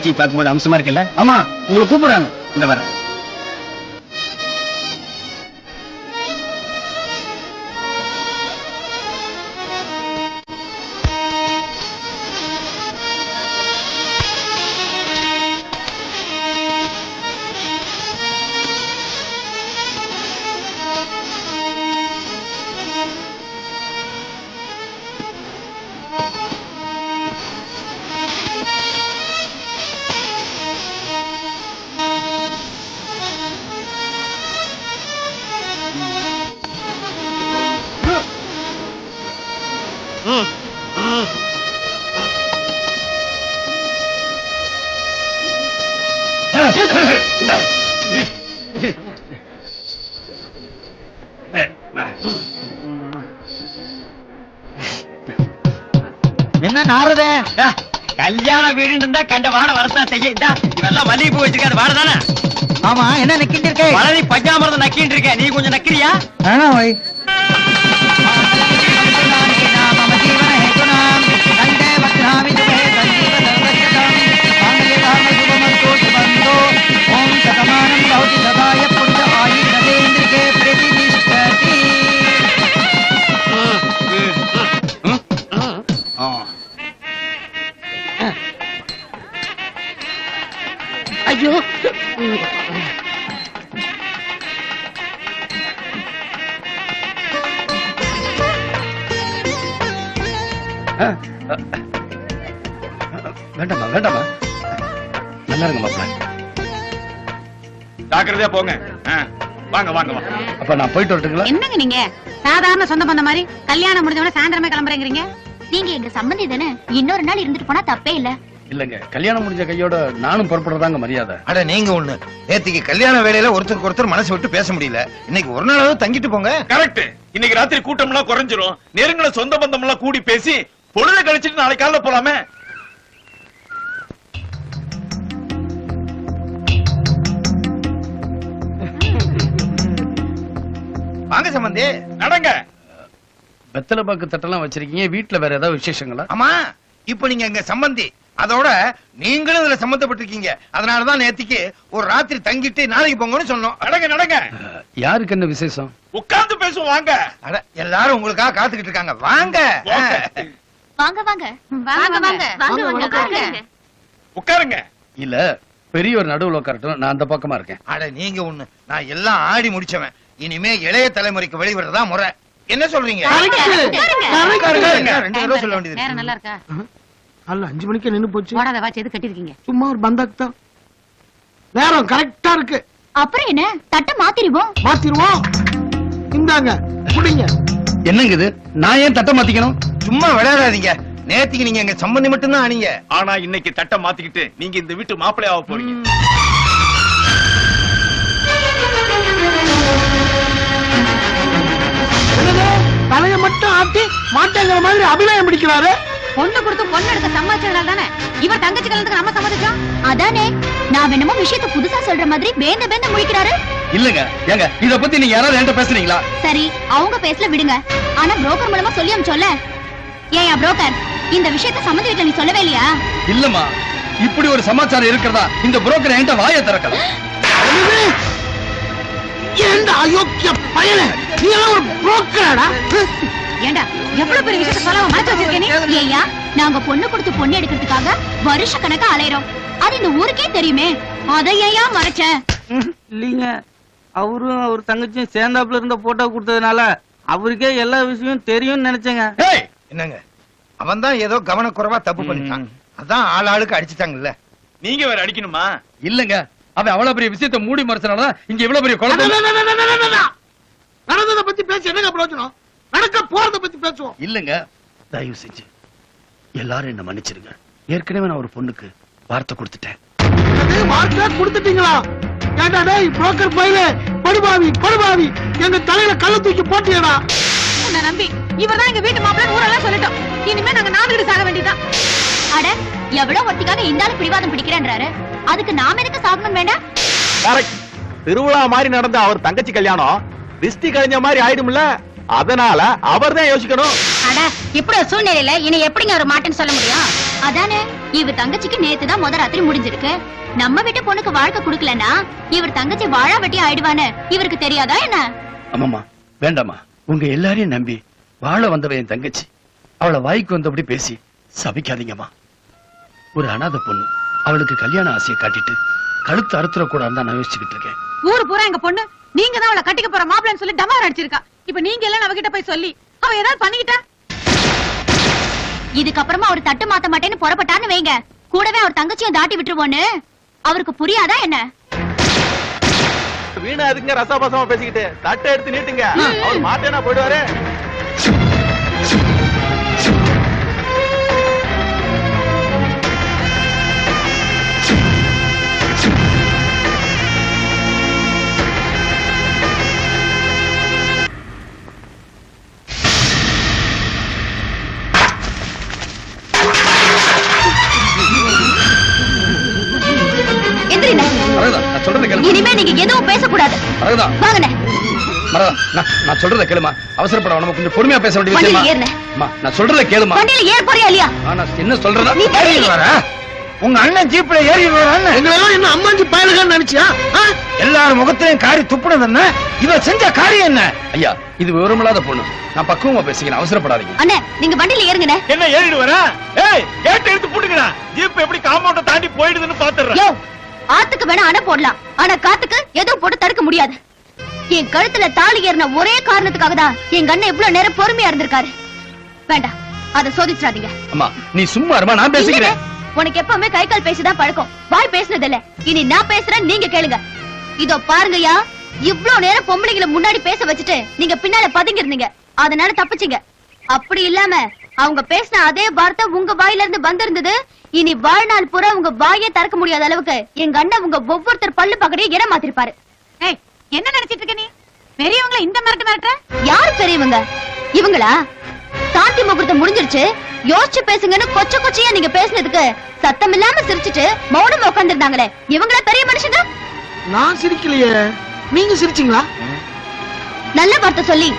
தங்கச்சி பார்க்கும்போது அம்சமா இருக்குல்ல? ஆமா உங்களை கூப்பிடுறாங்க. இந்த வர. என்ன நாரதே? கல்யாண வீடு இருந்தா கண்ட வாட வரத்தான் செய்ய இந்தா, இவெல்லாம் மல்லிகை பூ வச்சிருக்காது வாட தானே? ஆமா என்ன நிக்கிட்டு இருக்கே? வளரி பஞ்சாமிரதம் நக்கின்னு இருக்க. நீ கொஞ்சம் நக்கிறியா? ஐயோ. வேண்டாமா வேண்டாமா நல்லா இருங்க மாப்பிள்ள ஜாக்கிரதையா போங்க. வாங்க வாங்க வாங்க. அப்ப நான் போயிட்டு வரட்டுங்களா? என்னங்க நீங்க? சாதாரண சொந்த பந்த மாதிரி கல்யாணம் முடிஞ்சவன சாயந்தரமே கிளம்புறேங்கிறீங்க? நீங்க எங்க சம்பந்தி தானே? இன்னொரு நாள் இருந்துட்டு போனா தப்பே இல்ல. இல்லங்க கல்யாணம் முடிஞ்ச கையோட நானும் புறப்படுறதாங்க மரியாதை. அட நீங்க ஒண்ணு. நேத்திக்கு கல்யாண வேலையில ஒருத்தருக்கு ஒருத்தர் மனசு விட்டு பேச முடியல. இன்னைக்கு ஒரு நாளாவது தங்கிட்டு போங்க. கரெக்ட் இன்னைக்கு ராத்திரி கூட்டம் எல்லாம் குறைஞ்சிரும். நெருங்கின சொந்த பந்தம் எல்லாம் கூடி பேசி பொழுத கழிச்சிட்டு நாளைக்கு காலைல போலாமே. வாங்க சம்பந்தி. நடங்க. வெத்தலை பாக்கு தட்டெல்லாம் வச்சிருக்கீங்க. வீட்டுல வேற ஏதாவது விசேஷங்களா? ஆமா. இப்ப நீங்க எங்க சம்பந்தி. அதோட நீங்களும் இதுல சம்பந்தப்பட்டிருக்கீங்க அதனாலதான் நேத்திக்கு ஒரு ராத்திரி தங்கிட்டு நாளைக்கு போங்கன்னு சொன்னோம். நடங்க நடங்க. யாருக்கு என்ன விசேஷம்? உட்கார்ந்து பேசுவோம் வாங்க. அட எல்லாரும் உங்களுக்காக காத்துக்கிட்டு இருக்காங்க. வாங்க. வாங்க. வாங்க வாங்க. வாங்க வாங்க. உட்காருங்க. உட்காருங்க. இல்ல பெரிய ஒரு நடுவுல உட்காரட்டும். நான் அந்த பக்கமா இருக்கேன். அட நீங்க ஒண்ணு. நான் எல்லாம் ஆடி முடிச்சவன். இனிமே இளைய தலைமுறைக்கு வெளிவிடுறதா முறை. என்ன சொல்றீங்க. ரெண்டு சொல்ல வேண்டியது. நல்லா இருக்கா? அல்ல அஞ்சு மணிக்கு நின்னு போச்சு. ஓடாத வாட்ச் எது கட்டிருக்கீங்க சும்மா ஒரு பந்தாக்கு தான். நேரம் கரெக்டா இருக்கு. அப்புறம் என்ன? தட்டை மாத்திருவோம். மாத்திருவோம். இந்தாங்க குடிங்க. என்னங்க இது? நான் ஏன் தட்டை மாத்திக்கணும்? சும்மா விளையாடாதீங்க. நேத்திக்கு நீங்க எங்க சம்பந்தி மட்டும்தான் ஆனீங்க. ஆனா இன்னைக்கு தட்டை மாத்திக்கிட்டு நீங்க இந்த வீட்டு மாப்பிள்ளையாக போறீங்க. என்னது? தலைய மட்டும் ஆட்டி மாட்டேங்கிற மாதிரி அபிநயம் பிடிக்கிறாரு? பொண்ணு கொடுத்து பொண்ணு எடுக்க சம்பாதிச்சதுனால தானே? இவர் தங்கச்சி கல்யாணத்துக்கு நம்ம சம்மதிச்சோம்? அதானே. நான் என்னமோ விஷயத்த புதுசா சொல்ற மாதிரி பேந்த பேந்த முழிக்கிறாரு. இல்லங்க. ஏங்க இத பத்தி நீங்க யாராவது என்கிட்ட பேசுறீங்களா சரி அவங்க பேசல விடுங்க. ஆனா புரோக்கர் மூலமா சொல்லி அனுப்பிச்சோல்ல ஏயா புரோக்கர் இந்த விஷயத்த சம்மந்தி வீட்டுல நீ சொல்லவே இல்லையா? இல்லம்மா. இப்படி ஒரு சமாச்சாரம் இருக்கிறதா இந்த புரோக்கர் என்கிட்ட வாயை திறக்கல? ஏண்டா அயோக்கிய பயலே? நீ எல்லாம் ஒரு புரோக்கராடா ஏண்டா எவ்வளவு பெரிய விஷயத்த சொல்லாம மறைச்சு வச்சிருக்கே நீ ஏயா நாங்க பொண்ணு கொடுத்து பொண்ணு எடுக்கிறதுக்காக வருஷ கணக்கா அலையறோம். அது இந்த ஊருக்கே தெரியுமே. அதை ஏயா மறைச்ச? இல்லீங்க. அவரும் அவர் தங்கச்சியும் சேர்ந்தாப்புல இருந்த போட்டோ கொடுத்ததுனால அவருக்கே எல்லா விஷயமும் தெரியும்னு நினைச்சேங்க. ஏய் என்னங்க? அவன் தான் ஏதோ கவனக்குறைவா தப்பு பண்ணிட்டான். அதான் ஆள் ஆளுக்கு அடிச்சிட்டாங்கல்ல. நீங்க வேற அடிக்கணுமா? இல்லங்க. அவன் அவ்வளவு பெரிய விஷயத்தை மூடி மறைச்சனாலதான் இங்க இவ்வளவு பெரிய குழந்தை நடந்ததை பத்தி பேசி என்னங்க பிரயோஜனம்? நடக்க போறத பத்தி பேசுவோம். இல்லங்க. தயவு செஞ்சு. எல்லாரும் என்ன மன்னிச்சிருங்க ஏற்கனவே நான் ஒரு பொண்ணுக்கு வார்த்தை கொடுத்துட்டேன். வார்த்தை கொடுத்துட்டீங்களா? ஏண்டா டேய் புரோக்கர் பையலே படுபாவி படுபாவி. எங்க தலையில கள்ள தூக்கி போட்டியடா. உன்னை நம்பி இவர்தான் எங்க வீட்டு மாப்பிள்ளை ஊரெல்லாம் சொல்லிட்டோம். இனிமே நாங்க நாடுகிட்டு சாக வேண்டியதுதான். அட எவ்வளவு ஒட்டிக்காக இந்த ஆளு பிடிவாதம் பிடிக்கிறேன்றாரு? அதுக்கு நாம எதுக்கு சாகணும் வேண்டாம் கரெக்ட் திருவிழா மாதிரி நடந்த அவர் தங்கச்சி கல்யாணம் திஷ்டி கழிஞ்ச மாதிரி ஆயிடும்ல. அதனால அவர்தான் யோசிக்கணும். அட இப்படி ஒரு சூழ்நிலையில இனி எப்படிங்க ஒரு மாட்டேன்னு சொல்ல முடியும்? அதானே இவர் தங்கச்சிக்கு நேத்து தான் முத ராத்திரி முடிஞ்சிருக்கு. நம்ம வீட்டு பொண்ணுக்கு வாழ்க்கை கொடுக்கலனா இவர் தங்கச்சி வாழா வெட்டி ஆயிடுவான்னு இவருக்கு தெரியாதா என்ன? அம்மாமா வேண்டாம்மா. உங்க எல்லாரையும் நம்பி வாழ வந்தவ என் தங்கச்சி. அவளை வாய்க்கு வந்தபடி பேசி சபிக்காதீங்கம்மா. ஒரு அனாதை பொண்ணு அவளுக்கு கல்யாண ஆசையை காட்டிட்டு கழுத்து அறுத்துற கூட தான் நான் யோசிச்சுக்கிட்டு இருக்கேன். ஊரு பூரா எங்க பொண்ணு நீங்க தான் அவளை கட்டிக்க போற மாப்பிள்ளைன்னு சொல்லி டமார் அடிச்சிருக்கா. இப்ப நீங்க எல்லாம் அவகிட்ட போய் சொல்லி அவ ஏதாவது பண்ணிக்கிட்டா? இதுக்கப்புறமா அவர் தட்டு மாத்த மாட்டேன்னு புறப்பட்டான்னு வைங்க. கூடவே அவர் தங்கச்சியும் தாட்டி விட்டுருவோன்னு. அவருக்கு புரியாதா என்ன? வீணா அதுங்க ரசாபசமா பேசிக்கிட்டு? தட்டை எடுத்து நீட்டுங்க. அவர் மாட்டேனா போயிடுவாரு. கேளுமா? இனிமே நீங்க எதுவும் பேசக்கூடாது. மரகதா. வாங்கண்ணே. மரகதா நான் நான் சொல்றத கேளுமா? அவசரப்பட வேணாமா கொஞ்சம் பொறுமையா பேச வேண்டிய வண்டியில விஷயமா ஏறுண்ணே. அம்மா நான் சொல்றத கேளுமா? வண்டியில ஏற போறியா இல்லையா? நான் என்ன சொல்றதா நீ ஏறி வர உங்க அண்ணன் ஜீப்ல ஏறி வரான்னு எங்களை எல்லாம் என்ன அம்மாஞ்சி பயலுகான்னு நினைச்சியா? ஆ? எல்லார் முகத்திலையும் காரி துப்புனது என்ன? இவ செஞ்ச காரியம் என்ன? ஐயா இது விவரமில்லாத பொண்ணு. நான் பக்குவமா பேசிக்கிறேன் அவசரப்படாதீங்க. அண்ணே நீங்க வண்டியில ஏறுங்கண்ணே. என்ன ஏறிடு வர? ஏய் கேட் எடுத்து போட்டுக்கடா ஜீப் எப்படி காம்பவுண்ட தாண்டி போயிடுதுன்னு பாத்துறேன் ஆத்துக்கு வேணா அணை போடலாம். ஆனா காத்துக்கு எதுவும் போட்டு தடுக்க முடியாது. என் கழுத்துல தாலி ஏறின ஒரே காரணத்துக்காக தான் எங்க அண்ணன் இவ்வளவு நேரம் பொறுமையா இருந்திருக்காரு. வேண்டாம் அத சோதிச்சிடாதீங்க. அம்மா நீ சும்மா இருமா நான் பேசிக்கிறேன். உனக்கு எப்பவுமே கை கால் பேசிதான் பழக்கம். வாய் பேசுனது இல்ல இனி நான் பேசுறேன் நீங்க கேளுங்க. இதோ பாருங்கய்யா இவ்ளோ நேரம் பொம்பளைங்களை முன்னாடி பேச வச்சுட்டு நீங்க பின்னால பதுங்கி இருந்தீங்க அதனால தப்பிச்சீங்க. அப்படி இல்லாம அவங்க பேசின அதே வார்த்தை உங்க வாயில இருந்து வந்திருந்தது? இனி வாழ்நாள் பூரா உங்க வாயே திறக்க முடியாத அளவுக்கு எங்க அண்ணன் உங்க ஒவ்வொருத்தர் பல்லு பக்கடையும் இடம் மாத்திருப்பாரு ஏய் என்ன நினைச்சிட்டு இருக்க நீ? பெரியவங்களை இந்த மிரட்டு மிரட்டுற? யாரு பெரியவங்க? இவங்களா? சாந்தி முகூர்த்தம் முடிஞ்சிருச்சு. யோசிச்சு பேசுங்கன்னு கொச்ச கொச்சையா நீங்க பேசுனதுக்கு சத்தம் இல்லாம சிரிச்சிட்டு மௌனமா உட்கார்ந்திருந்தாங்களே. இவங்களா பெரிய மனுஷங்க? நான் சிரிக்கலையே. நீங்க சிரிச்சீங்களா? நல்ல வார்த்தை சொல்லி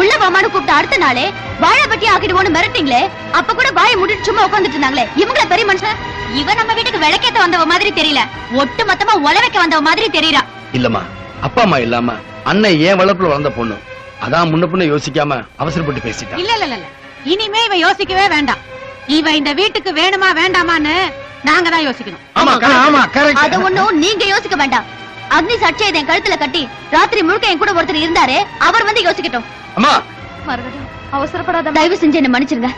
உள்ள வாமான்னு கூப்பிட்ட அடுத்த நாளே வாழை பட்டி ஆக்கிடுவோன்னு மிரட்டிங்களே அப்ப கூட வாயை மூடிட்டு சும்மா உட்கார்ந்துட்டு இருந்தாங்களே இவங்கள பெரிய மனுஷன். இவ நம்ம வீட்டுக்கு விளக்கேத்த வந்தவ மாதிரி தெரியல. ஒட்டு மொத்தமா உல வைக்க வந்தவ மாதிரி தெரியறா. இல்லம்மா அப்பா அம்மா இல்லாம அண்ணன் ஏன் வளர்ப்புல வளர்ந்த பொண்ணு. அதான் முன்ன பின்ன யோசிக்காம அவசரப்பட்டு பேசிட்டான் இல்ல இல்ல இல்ல. இனிமே இவ யோசிக்கவே வேண்டாம். இவ இந்த வீட்டுக்கு வேணுமா வேண்டாமான்னு நாங்க தான் யோசிக்கணும். ஆமா ஆமா அத கரெக்ட் ஒண்ணும் நீங்க யோசிக்க வேண்டாம். அக்னி சர்ச்சை என் கழுத்துல கட்டி ராத்திரி முழுக்க என் கூட ஒருத்தர் இருந்தாரே அவர் வந்து யோசிக்கட்டும். அம்மா! அவசரப்படாத தயவு செஞ்சு என்ன மன்னிச்சிருங்க.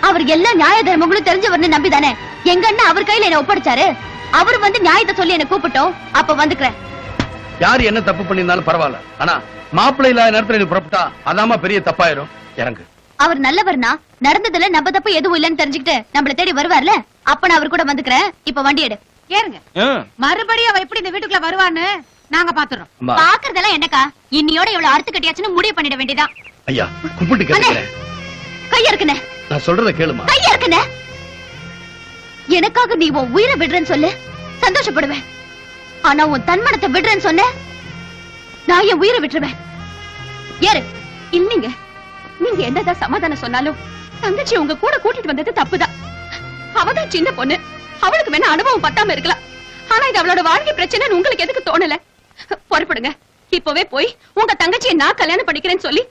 அவர் எல்லா நியாய தர்மங்களும் தெரிஞ்சவர்னு நம்பிதானே? எங்க அண்ணன் அவர் கையில என்ன ஒப்படைச்சாரு? அவர் வந்து நியாயத்தை சொல்லி என்ன கூப்பிட்டோம். அப்ப வந்துக்கிறேன். யாரு என்ன தப்பு பண்ணியிருந்தாலும் பரவாயில்ல. ஆனா மாப்பிள்ளை இல்லாத நேரத்துல நீ புறப்பட்டா அதாம்மா பெரிய தப்பாயிரும். இறங்கு. அவர் நல்லவர்னா நடந்ததுல நம்ம தப்பு எதுவும் இல்லைன்னு தெரிஞ்சுக்கிட்டு நம்மள தேடி வருவார்ல? அப்ப நான் அவர் கூட வந்துக்கிறேன். இப்ப வண்டி எடு. ஏறுங்க மறுபடியும் அவ எப்படி இந்த வீட்டுக்குள்ள வருவான்னு நாங்க பாத்துறோம். பாக்குறதெல்லாம் என்னக்கா? இன்னியோட இவ்வளவு அறுத்து கட்டியாச்சுன்னு முடிவு பண்ணிட வேண்டியதான் ஐயா கும்பிட்டு கையா இருக்குண்ணே நான் சொல்றத கேளுமா? கையா எனக்காக நீ உன் உயிரை விடுறேன்னு சொல்லு. சந்தோஷப்படுவேன். ஆனா உன் தன்மனத்தை விடுறேன்னு சொன்ன நான் என் உயிரை விட்டுருவேன். ஏறு இல்லீங்க. நீங்க என்னதான் சமாதானம் சொன்னாலும் தங்கச்சி உங்க கூட கூட்டிட்டு வந்தது தப்புதான். அவதான் சின்ன பொண்ணு. அவளுக்கு வேணா அனுபவம் பத்தாம இருக்கலாம். ஆனா இது அவளோட வாழ்க்கை பிரச்சனைன்னு உங்களுக்கு எதுக்கு தோணல? புறப்படுங்க. இப்பவே போய் உங்க தங்கச்சியை நான் கல்யாணம் பண்ணிக்கிறேன்னு சொல்லி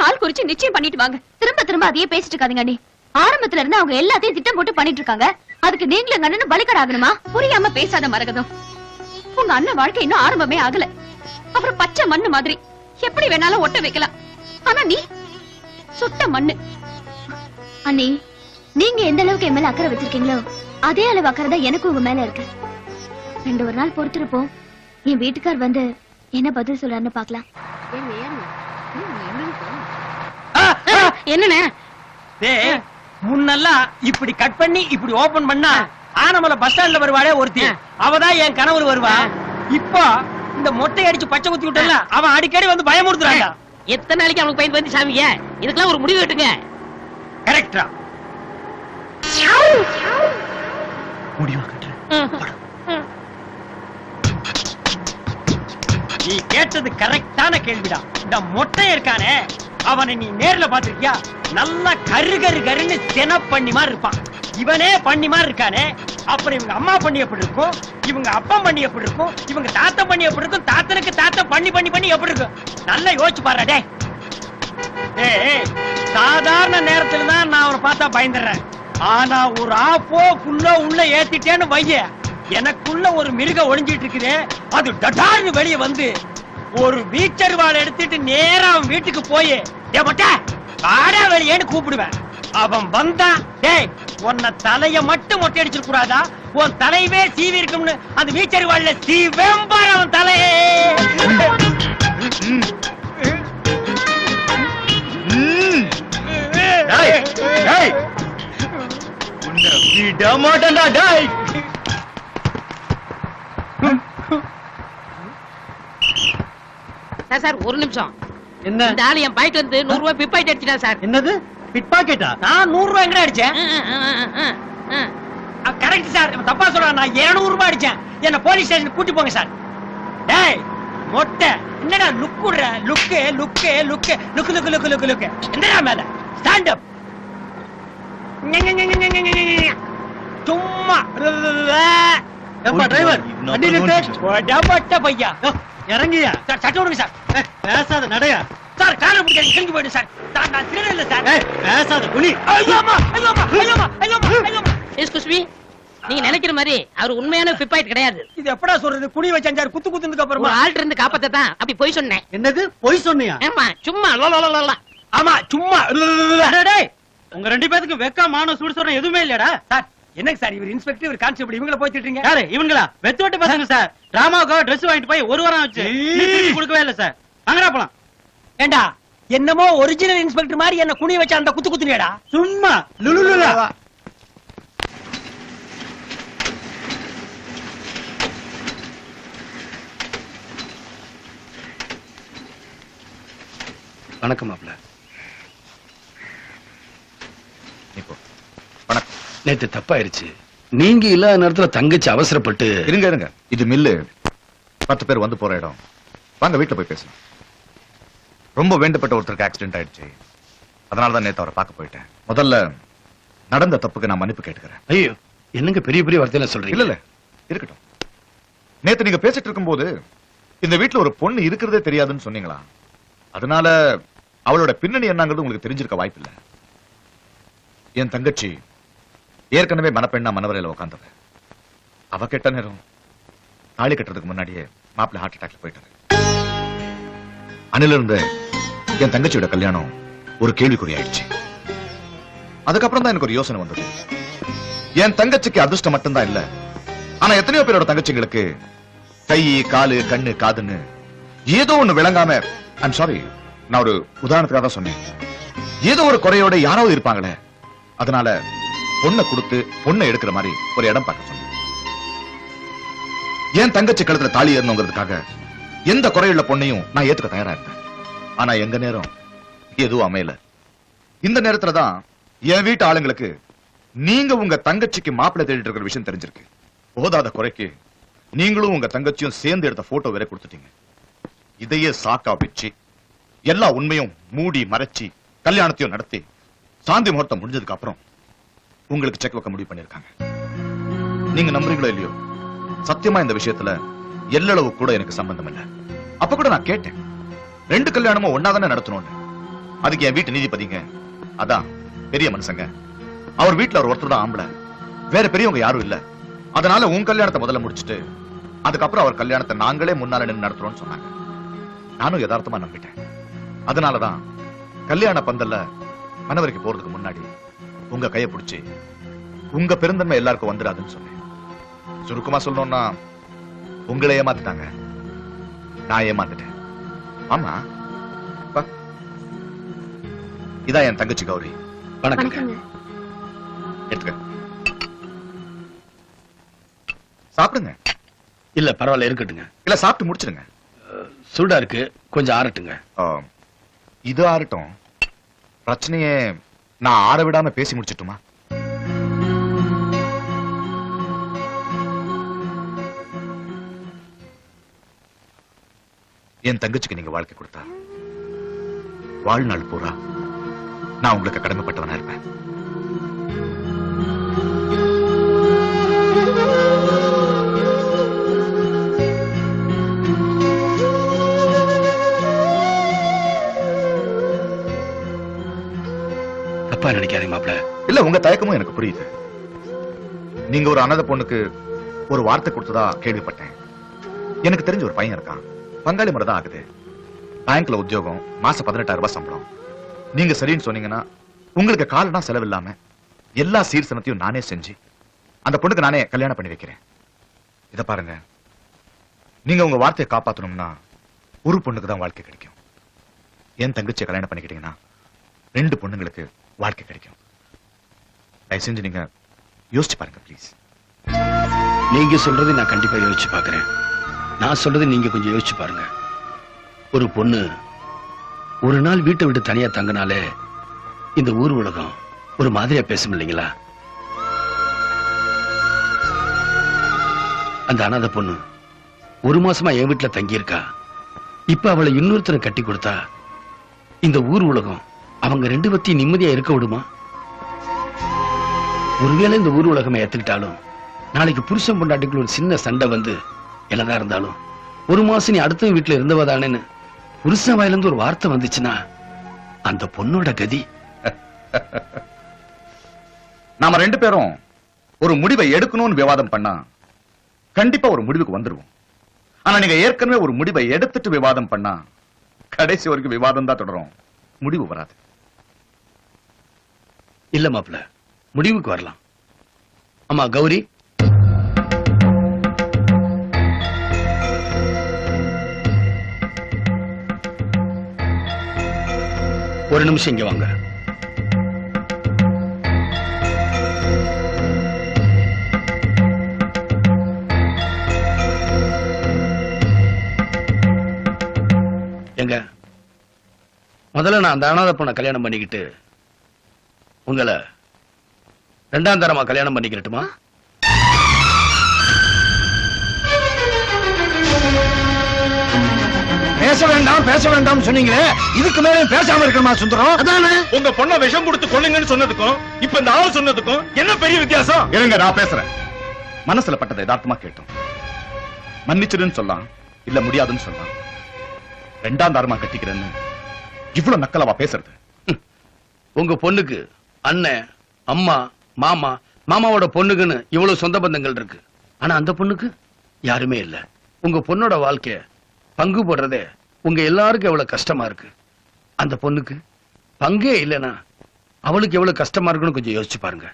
நாள் குறிச்சு நிச்சயம் பண்ணிட்டு வாங்க. திரும்ப திரும்ப அதையே பேசிட்டு இருக்காதீங்க அண்ணி. ஆரம்பத்துல இருந்து அவங்க எல்லாத்தையும் திட்டம் போட்டு பண்ணிட்டு இருக்காங்க. அதுக்கு நீங்களும் எங்க அண்ணனும் பலிகர் ஆகணுமா? புரியாம பேசாத மரகதம். உங்க அண்ணன் வாழ்க்கை இன்னும் ஆரம்பமே ஆகல. அப்புறம் பச்சை மண்ணு மாதிரி. எப்படி வேணாலும் ஒட்ட வைக்கலாம். ஆனா நீ சுட்ட மண்ணு. அண்ணி நீங்க எந்த அளவுக்கு என் மேல அக்கறை வச்சிருக்கீங்களோ அதே அளவு அக்கறை தான் எனக்கும் உங்க மேல இருக்கு. ரெண்டு ஒரு நாள் பொறுத்திருப்போம். என் வீட்டுக்கார் வந்து என்ன பதில் சொல்றாருன்னு பாக்கலாம் என்னண்ணே? முன்னெல்லாம் இப்படி கட் பண்ணி இப்படி ஓபன் பண்ணா ஆனமலை பஸ் ஸ்டாண்ட்ல வருவாளே ஒருத்தி. அவதான் என் கணவர் வருவா. இப்போ இந்த மொட்டை அடிச்சு பச்சை குத்தி விட்டல அவன் அடிக்கடி வந்து பயமுறுத்துறாங்க எத்தனை நாளைக்கு அவனுக்கு பயந்து வந்து சாமிங்க? இதுக்கெல்லாம் ஒரு முடிவு கட்டுங்க. கரெக்டா முடிவா கட்டுறேன் நீ கேட்டது கரெக்டான கேள்விடா. இந்த மொட்டை இருக்கானே அவனை நீ நேர்ல பாத்திருக்கியா நல்லா கரு கரு கருன்னு தின பண்ணி மாதிரி இருப்பான். இவனே பண்ணி மாதிரி இருக்கானே அப்புறம் இவங்க அம்மா பண்ணி எப்படி இருக்கும்? இவங்க அப்பா பண்ணி எப்படி இருக்கும்? இவங்க தாத்தா பண்ணி எப்படி இருக்கும்? தாத்தனுக்கு தாத்தா பண்ணி பண்ணி பண்ணி எப்படி இருக்கும்? நல்லா யோசிச்சு பாரு டேய். ஏய், ஏய், சாதாரண நேரத்துல தான் நான் அவனை பார்த்தா பயந்துடுறேன். ஆனா ஒரு ஆப்போ புல்லோ உள்ள ஏத்திட்டேன்னு வைய எனக்குள்ள ஒரு மிருகம் ஒளிஞ்சிட்டு இருக்குது அது டடார்னு வெளியே வந்து ஒரு வீச்சர் வாழை எடுத்துட்டு நேரா அவன் வீட்டுக்கு போய் டே மொட்டை வாடா வெளியேன்னு கூப்பிடுவேன். அவன் வந்தான் டேய் உன்னை தலைய மட்டும் மொட்டை அடிச்சிட கூடாதா? உன் தலையவே சீவி இருக்கும்னு அந்த வீச்சர் வாழல சீவெம்பார் அவன் தலையே. டேய், டேய். விட மாட்டேன்டா டேய்! சார் சார் ஒரு நிமிஷம். என்ன? இந்த ஆளு என் பைக் வந்து நூறு ரூபாய் பிப்பாயிட்டு அடிச்சிட்டான் சார். என்னது? பிட் பாக்கெட்டா நான் நூறு ரூபாய் எங்க அடிச்சேன். Correct sir. தப்பா சொல்றான். நான் 200 ரூபாய் அடிச்சேன். என்ன போலீஸ் ஸ்டேஷன் கூட்டி போங்க சார். டேய் மொட்டை. என்னடா லுக் விடுற? Look look look look look look look look என்னடா மேல? ஸ்டாண்ட் அப் சும்மா ஏப்பா, driver, வண்டி நிறுத்து. டபட்ட பையா இறங்கியா சார் சட்ட விடுங்க சார் பேசாத நடையா சார் காரை பிடிக்காது கிளம்பி போயிடு சார் சார் நான் திருட இல்ல சார் பேசாத புலி ஐயோமா ஐயோமா ஐயோமா ஐயோமா ஐயோமா எஸ்கூஸ் மீ நீங்க நினைக்கிற மாதிரி அவர் உண்மையான பிப்பாயிட் கிடையாது இது எப்படா சொல்றது குனி வச்சாரு குத்து குத்துனதுக்கு அப்புறமா ஆள்கிட்ட இருந்து காப்பாத்த தான் அப்படி போய் சொன்னேன் என்னது பொய் சொன்னியா ஆமா சும்மா லோ, லோ, லோ, லோ, லோ. ஆமா சும்மா டேய் உங்க ரெண்டு பேத்துக்கு வெக்க மான சூடு சொல்ற எதுவுமே இல்லடா சார் என்னங்க சார் இவர் இன்ஸ்பெக்டர் இவர் கான்ஸ்டபிள் இவங்கள போய் திட்டுறீங்க? யாரு? இவங்களா? வெத்து வெட்டு பசங்க சார். டிராமாவுக்கு Dress வாங்கிட்டு போய் ஒரு வாரம் ஆச்சு. திருப்பி கொடுக்கவே இல்ல சார். வாங்கடா போலாம். ஏண்டா என்னமோ ஒரிஜினல் இன்ஸ்பெக்டர் மாதிரி என்ன குனி வச்ச அந்த குத்து குத்துனியடா? சும்மா லுலுலுலா. வணக்கம் மாப்ள வணக்கம். நேத்து தப்பாயிருச்சு. நீங்க இல்லாத நேரத்துல தங்கச்சி அவசரப்பட்டு இருங்க இருங்க. இது மில்லு. பத்து பேர் வந்து போற இடம். வாங்க வீட்டுல போய் பேசலாம். ரொம்ப வேண்டப்பட்ட ஒருத்தருக்கு ஆக்சிடென்ட் ஆயிடுச்சு. அதனால தான் நேத்து அவரை பார்க்க போயிட்டேன். முதல்ல நடந்த தப்புக்கு நான் மன்னிப்பு கேட்டுக்கிறேன். ஐயோ என்னங்க பெரிய பெரிய வார்த்தையில சொல்றீங்க? இல்ல இல்ல. இருக்கட்டும். நேத்து நீங்க பேசிட்டு இருக்கும்போது இந்த வீட்டுல ஒரு பொண்ணு இருக்கிறதே தெரியாதுன்னு சொன்னீங்களா? அதனால அவளோட பின்னணி என்னங்கிறது உங்களுக்கு தெரிஞ்சிருக்க வாய்ப்பில்லை. என் தங்கச்சி ஏற்கனவே மணப்பெண்ணா மனவரையில் உட்காந்தவ அவ கெட்ட நேரம் தாலி கட்டுறதுக்கு முன்னாடியே மாப்பிள்ள ஹார்ட் அட்டாக்ல போயிட்டாரு. அணில இருந்த என் தங்கச்சியோட கல்யாணம் ஒரு கேள்விக்குறி ஆயிடுச்சு. அதுக்கப்புறம் தான் எனக்கு ஒரு யோசனை வந்தது. என் தங்கச்சிக்கு அதிர்ஷ்டம் மட்டும்தான் இல்ல. ஆனா எத்தனையோ பேரோட தங்கச்சிங்களுக்கு கை காலு கண்ணு காதுன்னு ஏதோ ஒண்ணு விளங்காம ஐம் சாரி நான் ஒரு உதாரணத்துக்காக தான் சொன்னேன். ஏதோ ஒரு குறையோட யாராவது இருப்பாங்களே அதனால பொண்ணை கொடுத்து பொண்ணை எடுக்கிற மாதிரி ஒரு இடம் பார்க்க சொன்னேன். என் தங்கச்சி கழுத்துல தாலி ஏறணுங்கிறதுக்காக எந்த குறையுள்ள பொண்ணையும் நான் ஏத்துக்க தயாரா இருந்தேன் ஆனா எங்க நேரம் எதுவும் அமையல. இந்த நேரத்துல தான் என் வீட்டு ஆளுங்களுக்கு நீங்க உங்க தங்கச்சிக்கு மாப்பிள்ளை தேடிட்டு இருக்கிற விஷயம் தெரிஞ்சிருக்கு. போதாத குறைக்கு நீங்களும் உங்க தங்கச்சியும் சேர்ந்து எடுத்த போட்டோ வேற கொடுத்துட்டீங்க. இதையே சாக்கா வச்சு எல்லா உண்மையும் மூடி மறைச்சி கல்யாணத்தையும் நடத்தி சாந்தி முகூர்த்தம் முடிஞ்சதுக்கு அப்புறம் உங்களுக்கு செக் வைக்க முடிவு பண்ணிருக்காங்க நீங்க நம்புறீங்களோ இல்லையோ? சத்தியமா இந்த விஷயத்துல எல்லளவு கூட எனக்கு சம்பந்தம் இல்ல. அப்ப கூட நான் கேட்டேன். ரெண்டு கல்யாணமும் ஒன்னா தானே நடத்தணும்னு. அதுக்கு என் வீட்டு நீதிபதிங்க அதான் பெரிய மனுஷங்க. அவர் வீட்டுல அவர் ஒருத்தர் தான் ஆம்பளை. வேற பெரியவங்க யாரும் இல்ல. அதனால உன் கல்யாணத்தை முதல்ல முடிச்சிட்டு அதுக்கப்புறம் அவர் கல்யாணத்தை நாங்களே முன்னால நின்று நடத்துறோம்னு சொன்னாங்க. நானும் யதார்த்தமா நம்பிட்டேன். அதனாலதான் கல்யாண பந்தல்ல மனவரைக்கு போறதுக்கு முன்னாடி உங்க கைய பிடிச்சி உங்க பெருந்தன்மை எல்லாருக்கும் வந்துடாதுன்னு சொன்னேன். சுருக்கமா சொல்லணும்னா உங்களை ஏமாத்திட்டாங்க. நான் ஏமாந்துட்டேன். ஆமா. இதான் என் தங்கச்சி கௌரி. வணக்கம் எடுத்துக்க. சாப்பிடுங்க. இல்ல பரவாயில்ல இருக்கட்டுங்க. இல்ல சாப்பிட்டு முடிச்சிடுங்க சூடா இருக்கு. கொஞ்சம் ஆறட்டுங்க. இது ஆறட்டும். பிரச்சனையே நான் ஆற விடாம பேசி முடிச்சிட்டுமா? என் தங்கச்சிக்கு நீங்க வாழ்க்கை கொடுத்தா வாழ்நாள் பூரா நான் உங்களுக்கு கடமைப்பட்டவனா இருப்பேன். உங்க தயக்கமும் எனக்கு புரியுது. நீங்க ஒரு அனாத பொண்ணுக்கு ஒரு வார்த்தை கொடுத்ததா கேள்விப்பட்டேன். எனக்கு தெரிஞ்ச ஒரு பையன் இருக்கான். பங்காளி முறை தான் ஆகுது. பேங்க்ல உத்தியோகம் மாசம் பதினெட்டாயிரம் ரூபாய் சம்பளம். நீங்க சரின்னு சொன்னீங்கன்னா உங்களுக்கு காலனா செலவு இல்லாம எல்லா சீர்சனத்தையும் நானே செஞ்சு அந்த பொண்ணுக்கு நானே கல்யாணம் பண்ணி வைக்கிறேன். இத பாருங்க. நீங்க உங்க வார்த்தையை காப்பாத்தணும்னா ஒரு பொண்ணுக்கு தான் வாழ்க்கை கிடைக்கும். என் தங்கச்சியை கல்யாணம் பண்ணிக்கிட்டீங்கன்னா ரெண்டு பொண்ணுங்களுக்கு வாழ்க்கை கிடைக்கும். தயவு செஞ்சு நீங்க யோசிச்சு பாருங்க ப்ளீஸ் நீங்க சொல்றது நான் கண்டிப்பா யோசிச்சு பார்க்கறேன். நான் சொல்றது நீங்க கொஞ்சம் யோசிச்சு பாருங்க. ஒரு பொண்ணு ஒரு நாள் வீட்டை விட்டு தனியா தங்கினாலே இந்த ஊர் உலகம் ஒரு மாதிரியா பேசும் இல்லைங்களா? அந்த அனாதை பொண்ணு ஒரு மாசமா என் வீட்டுல தங்கியிருக்கா. இப்ப அவளை இன்னொருத்தரை கட்டி கொடுத்தா இந்த ஊர் உலகம் அவங்க ரெண்டு பத்தி நிம்மதியா இருக்க விடுமா? ஒருவேளை இந்த ஊர் உலகமே ஏத்துக்கிட்டாலும் நாளைக்கு புருஷன் பொண்டாட்டிக்குள்ள ஒரு சின்ன சண்டை வந்து என்னதான் இருந்தாலும் ஒரு மாசம் நீ அடுத்த வீட்டுல இருந்தவதானேன்னு புருஷன் வாயிலிருந்து ஒரு வார்த்தை வந்துச்சுன்னா அந்த பொண்ணோட கதி. நாம ரெண்டு பேரும் ஒரு முடிவை எடுக்கணும்னு விவாதம் பண்ணா கண்டிப்பா ஒரு முடிவுக்கு வந்துருவோம். ஆனா நீங்க ஏற்கனவே ஒரு முடிவை எடுத்துட்டு விவாதம் பண்ணா கடைசி வரைக்கும் விவாதம் தான் தொடரும். முடிவு வராது. இல்ல மாப்ள முடிவுக்கு வரலாம். ஆமா கௌரி. ஒரு நிமிஷம் இங்க வாங்க. எங்க முதல்ல நான் அந்த அனாதை பொண்ணை கல்யாணம் பண்ணிக்கிட்டு உங்களை ரெண்டாம் தரமா கல்யாணம் பண்ணிக்கிறட்டுமா பேச வேண்டாம் பேச வேண்டாம் சொன்னீங்களே. இதுக்கு மேல பேசாம இருக்கணுமா சுந்தரம்? அதானே? உங்க பொண்ண விஷம் கொடுத்து கொல்லுங்கன்னு சொன்னதுக்கும் இப்ப இந்த ஆள் சொன்னதுக்கும் என்ன பெரிய வித்தியாசம்? இருங்க நான் பேசுறேன். மனசுல பட்டதை யதார்த்தமா கேட்டோம். மன்னிச்சிடுன்னு சொல்லலாம் இல்ல முடியாதுன்னு சொல்லலாம் ரெண்டாம் தாரமா கட்டிக்கிறேன்னு இவ்வளவு நக்கலவா பேசுறது? உங்க பொண்ணுக்கு அண்ணன் அம்மா மாமா மாமாவோட பொண்ணுக்குன்னு இவ்வளவு சொந்த பந்தங்கள் இருக்கு. ஆனா அந்த பொண்ணுக்கு யாருமே இல்ல. உங்க பொண்ணோட வாழ்க்கைய பங்கு போடுறதே உங்க எல்லாருக்கும் எவ்வளவு கஷ்டமா இருக்கு. அந்த பொண்ணுக்கு பங்கே இல்லைன்னா அவளுக்கு எவ்வளவு கஷ்டமா இருக்குன்னு கொஞ்சம் யோசிச்சு பாருங்க.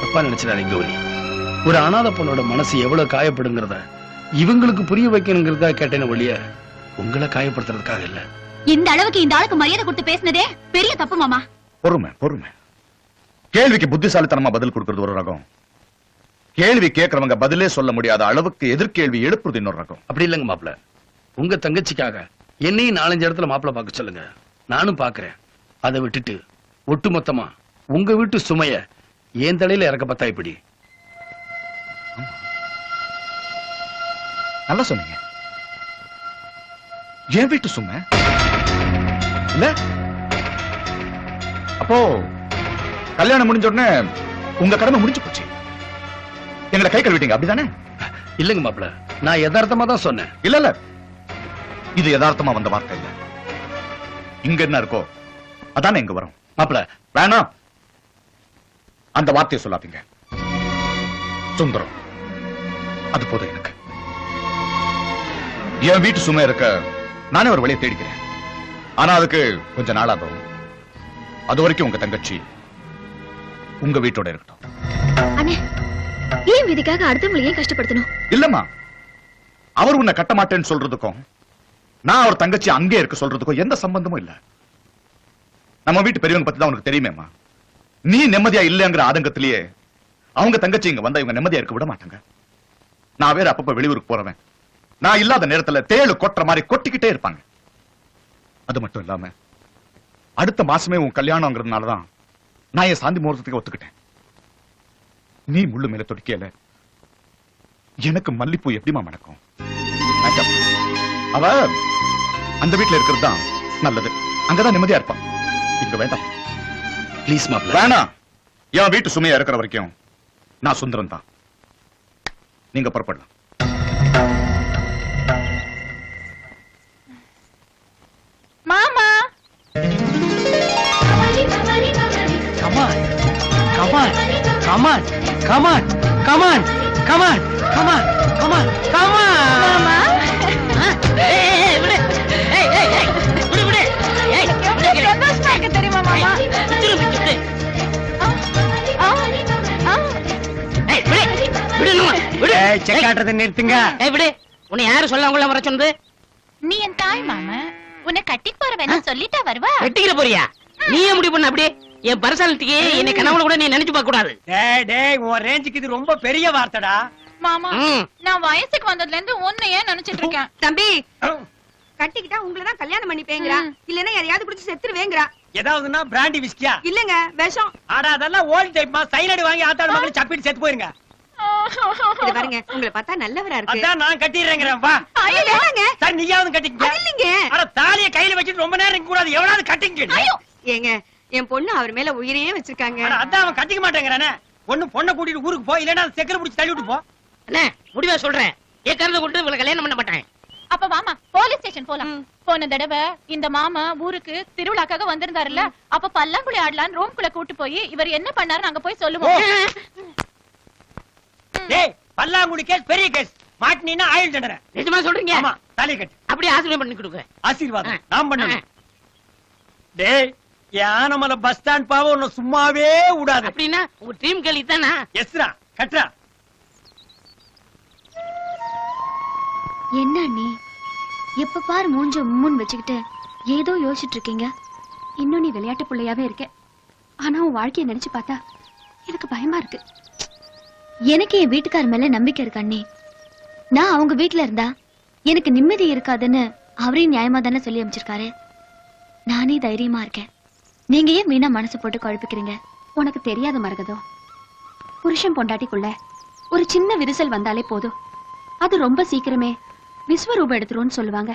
தப்பா நினைச்சிடாதீங்க கௌரி. ஒரு அனாதை பொண்ணோட மனசு எவ்வளவு காயப்படுங்கிறத இவங்களுக்கு புரிய வைக்கணுங்கிறதா கேட்டேன ஒழிய உங்களை காயப்படுத்துறதுக்காக இல்ல. இந்த அளவுக்கு இந்த ஆளுக்கு மரியாதை கொடுத்து பேசினதே பெரிய தப்பு மாமா. பொறுமை பொறுமை. கேள்விக்கு புத்திசாலித்தனமா பதில் கொடுக்கிறது ஒரு ரகம். கேள்வி கேட்கறவங்க பதிலே சொல்ல முடியாத அளவுக்கு எதிர்கேள்வி எழுப்புறது இன்னொரு ரகம். அப்படி இல்லைங்க மாப்பிள உங்க தங்கச்சிக்காக என்னையும் நாலஞ்சு இடத்துல மாப்பிள பார்க்க சொல்லுங்க. நானும் பாக்குறேன் அதை விட்டுட்டு ஒட்டுமொத்தமா உங்க வீட்டு சுமைய என் தலையில இறக்க பார்த்தா இப்படி நல்லா சொன்னீங்க. என் வீட்டு சும்மா இல்ல? அப்போ கல்யாணம் முடிஞ்ச உடனே உங்க கடமை முடிஞ்சு போச்சு. எங்களை கை கழுவிட்டீங்க அப்படிதானே? இல்லைங்க மாப்பிள நான் யதார்த்தமா தான் சொன்னேன். இல்ல இல்ல. இது யதார்த்தமா வந்த வார்த்தை இல்ல. இங்க என்ன இருக்கோ அதானே இங்க வரும். மாப்பிள. வேணாம். அந்த வார்த்தையை சொல்லாதீங்க. சுந்தரம். அது போதும் எனக்கு. என் வீட்டு சுமை இருக்க நானே ஒரு வழியை தேடிக்கிறேன். ஆனா அதுக்கு கொஞ்ச நாளாகும். அது வரைக்கும் உங்க தங்கச்சி உங்க வீட்டோட இருக்கட்டும். ஏன் விதிக்காக அடுத்தவங்களை ஏன் கஷ்டப்படுத்தணும்? இல்லம்மா. அவர் உன்னை கட்ட மாட்டேன்னு சொல்றதுக்கும் நான் அவர் தங்கச்சி அங்கே இருக்க சொல்றதுக்கும் எந்த சம்பந்தமும் இல்ல. நம்ம வீட்டு பெரியவங்க பத்தி தான் உனக்கு தெரியுமேம்மா. நீ நிம்மதியா இல்லைங்கிற ஆதங்கத்திலேயே அவங்க தங்கச்சி இங்க வந்தா இவங்க நிம்மதியா இருக்க விட மாட்டாங்க. நான் வேற அப்பப்ப வெளியூருக்கு போறவன். நான் இல்லாத நேரத்துல தேளு கொட்டுற மாதிரி கொட்டிக்கிட்டே இருப்பாங்க. அது மட்டும் இல்லாம அடுத்த மாசமே உன் கல்யாணங்கிறதுனாலதான் நான் என் சாந்தி முகூர்த்தத்துக்கு ஒத்துக்கிட்டேன். நீ முள்ளு மேல தொடிக்கல எனக்கு மல்லிப்பூ எப்படிமா மணக்கும். அவ அந்த வீட்டுல இருக்கிறது தான் நல்லது. அங்கதான் நிம்மதியா இருப்பான் இங்க வேண்டாம். ப்ளீஸ் மாப்பிள வேணாம். என் வீட்டு சுமையா இருக்கிற வரைக்கும் நான் சுந்தரம் தான் நீங்க புறப்படலாம். on, come on, come on, come on, come on, come on, come on, come on. மாமா. நிறுத்துங்க. உன்னை யாரு சொல்ல உங்கள வர சொன்னது? நீ என் தாய் மாமா. உன்னை கட்டிக்கு போறவன்னு சொல்லிட்டா வருவா. வெட்டிக்கிற போறியா? நீயே முடிவு பண்ண அப்படியே என் பர்சனாலிட்டிக்கு என்னை கனவுல கூட நீ நினைச்சு பார்க்க கூடாது. டேய் டேய் உன் ரேஞ்சுக்கு இது ரொம்ப பெரிய வார்த்தைடா. மாமா ம். நான் வயசுக்கு வந்ததுல இருந்து உன்னையே நினைச்சிட்டு இருக்கேன்? தம்பி கட்டிக்கிட்டா உங்களை தான் கல்யாணம் பண்ணிப்பேங்கிறா. இல்லன்னா யாரையாவது பிடிச்சி செத்துருவேங்கிறா. ஏதாவதுன்னா பிராண்டி விஸ்கியா இல்லங்க விஷம். ஆடா அதெல்லாம் ஓல்ட் டைப்மா சைனடி வாங்கி ஆத்தாடு மகன் சப்பிட்டு செத்து போயிருங்க. இது பாருங்க உங்களை பார்த்தா நல்லவரா இருக்கு. அதான் நான் கட்டிடுறேங்கிறேன் வா. ஐயோ, வேணாங்க. சரி நீயாவது கட்டிக்க அது இல்லைங்க. அட தாலிய கையில வச்சுட்டு ரொம்ப நேரம் இருக்க கூடாது எவ்வளவு கட்டிங்க ஏங்க என் பொண்ணு அவர் மேல உயிரையே வச்சிருக்காங்க. அட, அதான் அவன் கட்டிக்க மாட்டேங்கிறானே. ஒண்ணு பொண்ணை கூட்டிட்டு ஊருக்கு போ இல்லன்னா செக்கரை பிடிச்சி தள்ளி விட்டு போ. அண்ணே முடிவா சொல்றேன். கருத்தை கொண்டு இவளை கல்யாணம் பண்ண மாட்டேன். அப்ப வாமா போலீஸ் ஸ்டேஷன் போலாம். போன தடவை இந்த மாமா ஊருக்கு திருவிழாக்காக வந்திருந்தாருல்ல அப்ப பல்லாங்குழி ஆடலான்னு ரூம்குள்ள கூட்டு போய் இவர் என்ன பண்ணாரு அங்க போய் சொல்லுவோம். டேய் பல்லாங்குடி கேஸ் பெரிய கேஸ். மாட்டினீன்னா ஆயுள் தண்டனை. நிஜமா சொல்றீங்க? ஆமா தாலி கட்டு. அப்படியே ஆசீர்வாதம் பண்ணி கொடுங்க. ஆசீர்வாதம். நான் பண்ணணும். டேய் யானமலை பஸ் ஸ்டாண்ட் பாவ உன்னை சும்மாவே விடாது. அப்படின்னா உங்க ட்ரீம் கேள்வி தானா எஸ்ரா கட்டுறா. என்ன அண்ணி? எப்ப பாரு மூஞ்ச முன் வச்சுக்கிட்டு ஏதோ யோசிச்சுட்டு இருக்கீங்க. இன்னும் நீ விளையாட்டு பிள்ளையாவே இருக்க. ஆனா உன் வாழ்க்கைய நினைச்சு பார்த்தா எனக்கு பயமா இருக்கு. எனக்கு என் வீட்டுக்கார மேல நம்பிக்கை இருக்கு அண்ணி. நான் அவங்க வீட்ல இருந்தா எனக்கு நிம்மதி இருக்காதுன்னு அவரையும் நியாயமா தானே சொல்லி அமைச்சிருக்காரு. நானே தைரியமா இருக்கேன். நீங்க ஏன் வீணா மனசு போட்டு குழப்பிக்கிறீங்க? உனக்கு தெரியாத மரகதம் புருஷன் பொண்டாட்டிக்குள்ள ஒரு சின்ன விரிசல் வந்தாலே போதும். அது ரொம்ப சீக்கிரமே விஸ்வரூபம் எடுத்துரும்னு சொல்லுவாங்க.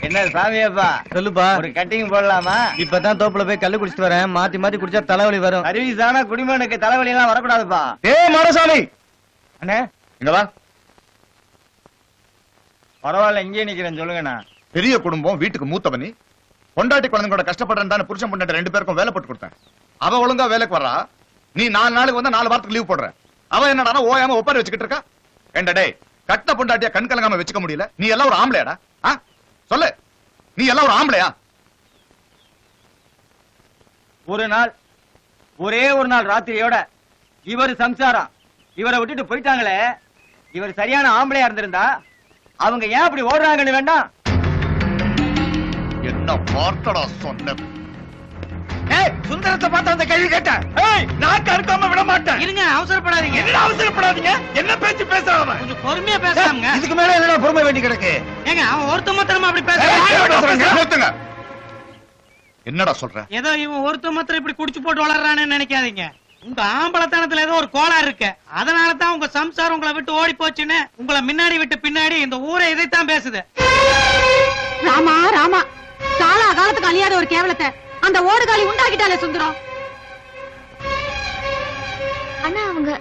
என்ன சாமியப்பா? சொல்லுப்பா. ஒரு கட்டிங் போடலாமா? இப்பதான் தோப்புல போய் கல்லு குடிச்சிட்டு வரேன். மாத்தி மாத்தி குடிச்சா தலைவலி வரும். அறிவிசான குடிமகனுக்கு தலைவலி எல்லாம் வரக்கூடாதுப்பா. ஏய் மாரசாமி! அண்ணே? இங்க வா. பரவாயில்ல இங்கே நிக்கிறேன். சொல்லுங்கண்ணா. பெரிய குடும்பம் வீட்டுக்கு மூத்தவனி. பொண்டாட்டி குழந்தைங்களோட கஷ்டப்படுறேன் புருஷன் பொண்டாட்டி ரெண்டு பேருக்கும் வேலை போட்டு கொடுத்தேன். அவ ஒழுங்கா வேலைக்கு வர்றா? நீ நாலு நாளுக்கு வந்து நாலு வாரத்துக்கு லீவ் போடுற. அவ என்னடா ஓயாம ஒப்பாரி வச்சுக்கிட்டு இருக்கா? ஏண்டா டேய் கட்ட பொண்டாட்டியா கண் கலங்காம வச்சுக்க முடியல? நீ எல்லாம் ஒரு ஆம்பளையாடா? ஆ? சொல்லு. நீ எல்லாம் ஒரு ஆம்பளையா? ஒரு நாள் ஒரே ஒரு நாள் ராத்திரியோட இவர் சம்சாரம். இவரை விட்டுட்டு போயிட்டாங்களே. இவர் சரியான ஆம்பளையா இருந்திருந்தா அவங்க ஏன் அப்படி ஓடுறாங்கன்னு வேண்டாம்? என்ன வார்த்தடா சொன்னது? ஏய் சுந்தரத்தை பார்த்து அந்த கேள்வி கேட்டேன். ஏய் நான் கருக்காம விட மாட்டேன். இருங்க அவசரப்படாதீங்க. என்ன அவசரப்படாதீங்க? என்ன பேச்சு பேசுறாம? கொஞ்சம் பொறுமையா பேசாமங்க. இதுக்கு மேல என்ன பொறுமை வேண்டி கிடக்கு? ஏங்க அவன் ஒருத்த மாத்திரமா அப்படி நிறுத்துங்க. என்னடா சொல்ற? ஏதோ இவன் ஒருத்த மாத்திரம் இப்படி குடிச்சு போட்டு வளர்றானு நினைக்காதீங்க. உங்க ஆம்பளத்தனத்துல ஏதோ ஒரு கோளாறு இருக்கு. அதனால தான் உங்க சம்சாரம் உங்களை விட்டு ஓடி போச்சுன்னு உங்களை முன்னாடி விட்டு பின்னாடி இந்த ஊரே இதைத்தான் பேசுது. ராமா ராமா. காலா காலத்துக்கு அழியாத ஒரு கேவலத்தை அந்த ஓடுகாலி உண்டாக்கிட்டாலே சுந்தரம். அண்ணா அவங்க.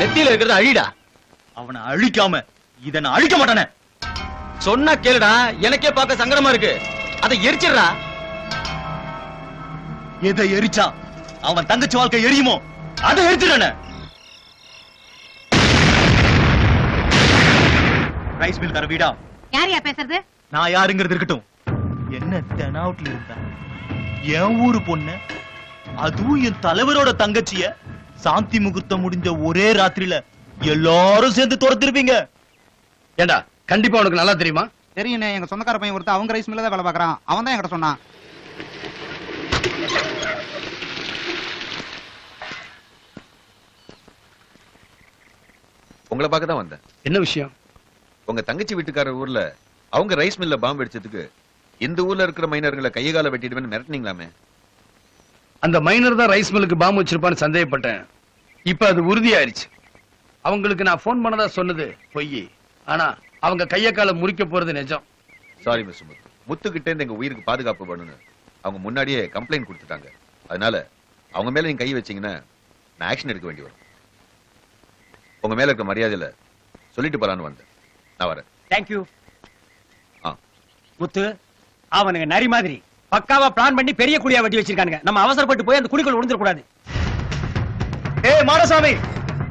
நெத்தியில இருக்கிறது அழிடா. அவனை அழிக்காம இத நான் அழிக்க மாட்டானே. சொன்னா கேளுடா எனக்கே பார்க்க சங்கடமா இருக்கு. அதை எரிச்சிடுறா. எதை எரிச்சா அவன் தங்கச்சி வாழ்க்கை எரியுமோ? அதை எரிச்சிடனே ரைஸ் மில் தர வீடா. யார் யா பேசுறது? நான் யாருங்கிறது இருக்கட்டும். என்ன தெனாவுட்ல இருந்தா? என் ஊரு பொண்ணு அதுவும் என் தலைவரோட தங்கச்சிய சாந்தி முகூர்த்தம் முடிஞ்ச ஒரே ராத்திரியில எல்லாரும் சேர்ந்து துரத்திருப்பீங்க. ஏண்டா கண்டிப்பா உனக்கு நல்லா தெரியுமா? தெரியுண்ணே எங்க சொந்தக்கார பையன் ஒருத்தர் அவங்க ரைஸ் மில்ல தான் வேலை பாக்குறான் அவன் தான் என்கிட்ட சொன்னான். உங்களை பார்க்க தான் வந்தேன். என்ன விஷயம்? உங்க தங்கச்சி வீட்டுக்காரர் ஊர்ல அவங்க ரைஸ் மில்ல பாம்பு அடிச்சதுக்கு இந்த ஊர்ல இருக்கிற மைனர்களை கைய கால வெட்டிடுவேன்னு மிரட்டினீங்களாமே? அந்த மைனர் தான் ரைஸ் மில்லுக்கு பாம்பு வச்சிருப்பான்னு சந்தேகப்பட்டேன். இப்ப அது உறுதியாயிருச்சு. அவங்களுக்கு நான் ஃபோன் பண்ணதா சொன்னது பொய் ஆனா அவங்க கைய கால முறிக்க போறது நிஜம். சாரி மிஸ் முத்து முத்து கிட்ட இருந்து எங்க உயிருக்கு பாதுகாப்பு பண்ணணும் அவங்க முன்னாடியே கம்ப்ளைண்ட் கொடுத்துட்டாங்க. அதனால அவங்க மேல நீங்க கை வச்சீங்கன்னா நான் ஆக்ஷன் எடுக்க வேண்டி வரும். உங்க மேல இருக்க மரியாதையில சொல்லிட்டு போலான்னு வந்தேன். நான் வரேன் தேங்க்யூ ஆ. முத்து அவனுங்க நரி மாதிரி பக்காவா பிளான் பண்ணி பெரிய குழியா வெட்டி வச்சிருக்கானுங்க. நம்ம அவசரப்பட்டு போய் அந்த குழிக்குள்ள விழுந்துட கூடாது ஏய் மாடசாமி!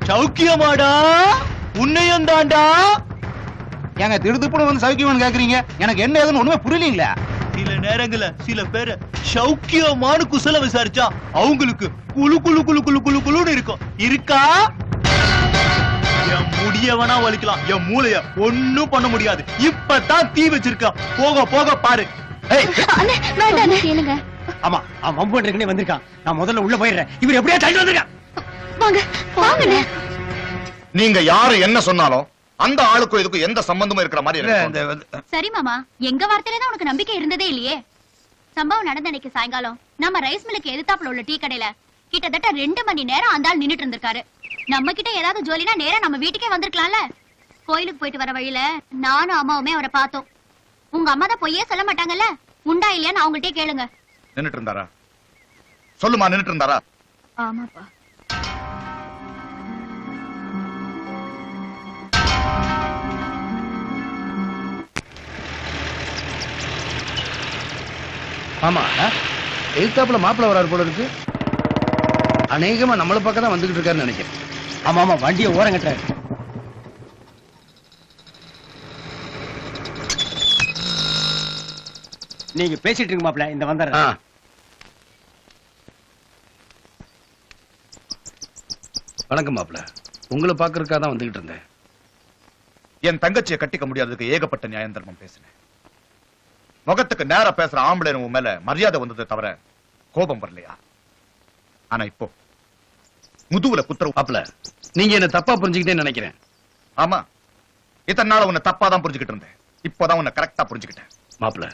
சௌக்கியமாடா? உன்னையும் தாண்டா ஏங்க திடுதுப்புன்னு வந்து சவுக்கியம்னு கேக்குறீங்க. எனக்கு என்ன ஏதுன்னு ஒண்ணுமே புரியலீங்களா? சில நேரங்கள்ல சில பேரை சௌக்கியமான குசல விசாரிச்சா அவங்களுக்கு குளு குளு குளு குளு குளு குளுன்னு இருக்கும். இருக்கா? வேணா வலிக்கலாம் என் மூளைய ஒண்ணும் பண்ண முடியாது. இப்பதான் தீ வச்சிருக்கா. போக போக பாரு. கேளுங்க. ஆமா அவன் வம்பு பண்றதுக்குன்னே வந்திருக்கான். நான் முதல்ல உள்ள போயிடுறேன். இவர் எப்படியா தள்ளி வந்திருக்கான். வாங்க நீங்க யாரு என்ன சொன்னாலும் அந்த ஆளுக்கும் இதுக்கும் எந்த சம்பந்தமும் இருக்கிற மாதிரி. சரி மாமா. எங்க வார்த்தையில தான் உனக்கு நம்பிக்கை இருந்ததே இல்லையே? சம்பவம் நடந்த அன்னைக்கு சாயங்காலம் நம்ம ரைஸ் மில்லுக்கு எதிர்த்தாப்புல உள்ள டீ கடையில கிட்டத்தட்ட ரெண்டு மணி நேரம் அந்த ஆள் நின்னுட்டு இருந்திருக்காரு. நம்ம கிட்ட ஏதாவது ஜோலினா நேரா நம்ம வீட்டுக்கே வந்திருக்கலாம்ல. கோயிலுக்கு போயிட்டு வர வழியில நானும் அம்மாவுமே அவரை பார்த்தோம். உங்க அம்மா தான் பொய்யே சொல்ல மாட்டாங்கல்ல? உண்டா இல்லையான்னு அவங்கள்ட்டே கேளுங்க. நின்னுட்டு இருந்தாரா? சொல்லுமா நின்னுட்டு இருந்தாரா? ஆமாப்பா. ஆமா எழுத்தாப்புல மாப்பிள்ள வராரு போல இருக்கு. அநேகமா நம்மள பக்கம் தான் வந்துகிட்டு இருக்காருன்னு நினைக்கிறேன். ஆமா ஆமா வண்டியை ஓரம் கட்டுறாரு. நீங்க பேசிட்டு இருங்க மாப்ள இந்த ஆ, வந்துடுறேன் வணக்கம் மாப்பிள்ள. உங்களை பாக்குறதுக்காக தான் வந்துகிட்டு இருந்தேன். என் தங்கச்சியை கட்டிக்க முடியாததுக்கு ஏகப்பட்ட நியாயம் தர்மம் பேசினேன். முகத்துக்கு நேரா பேசுற ஆம்பளை உன் மேல மரியாதை வந்ததை தவிர கோபம் வரலையா? ஆனா இப்போ முதுகுல குத்துற மாப்பிள்ள நீங்க என்ன தப்பா புரிஞ்சுக்கிட்டேன்னு நினைக்கிறேன். ஆமா. இத்தனை நாள் உன்னை தப்பா தான் புரிஞ்சுக்கிட்டு இருந்தேன். இப்போதான் உன்னை கரெக்டா புரிஞ்சுக்கிட்டேன். மாப்பிள்ள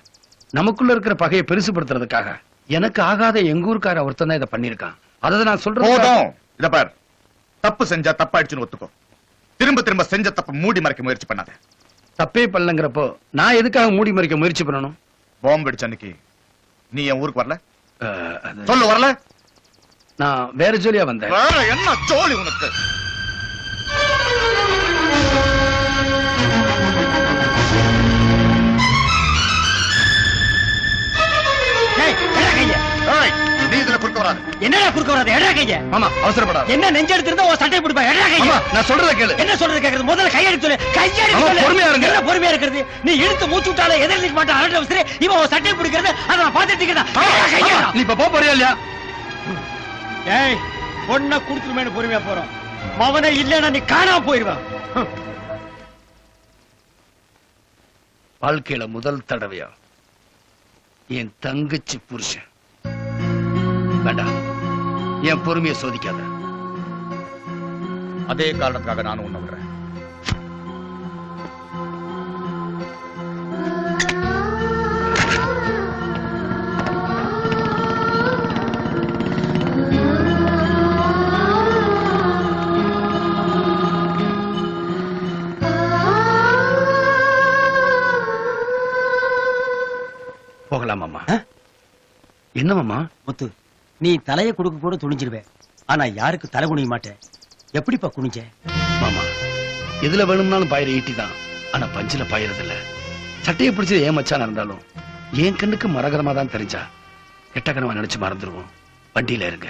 நமக்குள்ள இருக்கிற பகையை பெருசுபடுத்துறதுக்காக எனக்கு ஆகாத எங்க ஊருக்கார ஒருத்தன் தான் இதை பண்ணிருக்கான் அதை நான் சொல்றேன் போதும். இத பார். தப்பு செஞ்சா தப்பாயிடுச்சுன்னு ஒத்துக்கோ. திரும்ப திரும்ப செஞ்ச தப்பு மூடி மறைக்க முயற்சி பண்ணாத. தப்பே பண்ணலங்கிறப்போ நான் எதுக்காக மூடி மறைக்க முயற்சி பண்ணணும்? பாம்பு அடிச்ச அன்னைக்கு நீ என் ஊருக்கு வரல? சொல்லு வரல? நான் வேற ஜோலியா வந்தேன். வேற என்ன ஜோலி உனக்கு? என்னடா குறுக்க வராது? எடா கைய. ஆமா அவசரப்படாத. என்ன நெஞ்செடுத்து இருந்தா உன் சட்டை பிடிப்பா? எடா கைய. நான் சொல்றத கேளு. என்ன சொல்றது கேக்குறது? முதல்ல கையெடுத்து சொல்லு. சொல்லு. பொறுமையா இருங்க. என்ன பொறுமையா இருக்கிறது? நீ இழுத்து மூச்சு விட்டால எதிர்த்து மாட்டான். அரட்ட அவசரம் இவன் உன் சட்டை பிடிக்கிறது அதை நான் ஆமா, நீ இப்ப போப் போறியா இல்லையா? ஏய் பொண்ணை குடுத்துருமேனு பொறுமையா போறோம். மவனே இல்லைன்னா நீ காணாம போயிருவான் வாழ்க்கையில முதல் தடவையா? என் தங்கச்சி புருஷன். வேண்டாம் என் பொறுமையை சோதிக்காத. அதே காரணத்துக்காக நானும் உன்னை விடுறேன். போகலாமாமா என்ன மாமா முத்து நீ தலையை கொடுக்க கூட துணிஞ்சிருவே. ஆனா யாருக்கு தலை குனிய மாட்டேன் எப்படிப்பா குனிஞ்ச? மாமா எதுல வேணும்னாலும் பாயிர ஈட்டி தான். ஆனா பஞ்சில இல்ல சட்டையை பிடிச்சது ஏன் மச்சான் இருந்தாலும் என் கண்ணுக்கு மரகதமா தான் தெரிஞ்சா. கெட்ட கனவா நினைச்சு மறந்துருவோம். வண்டியில இருங்க.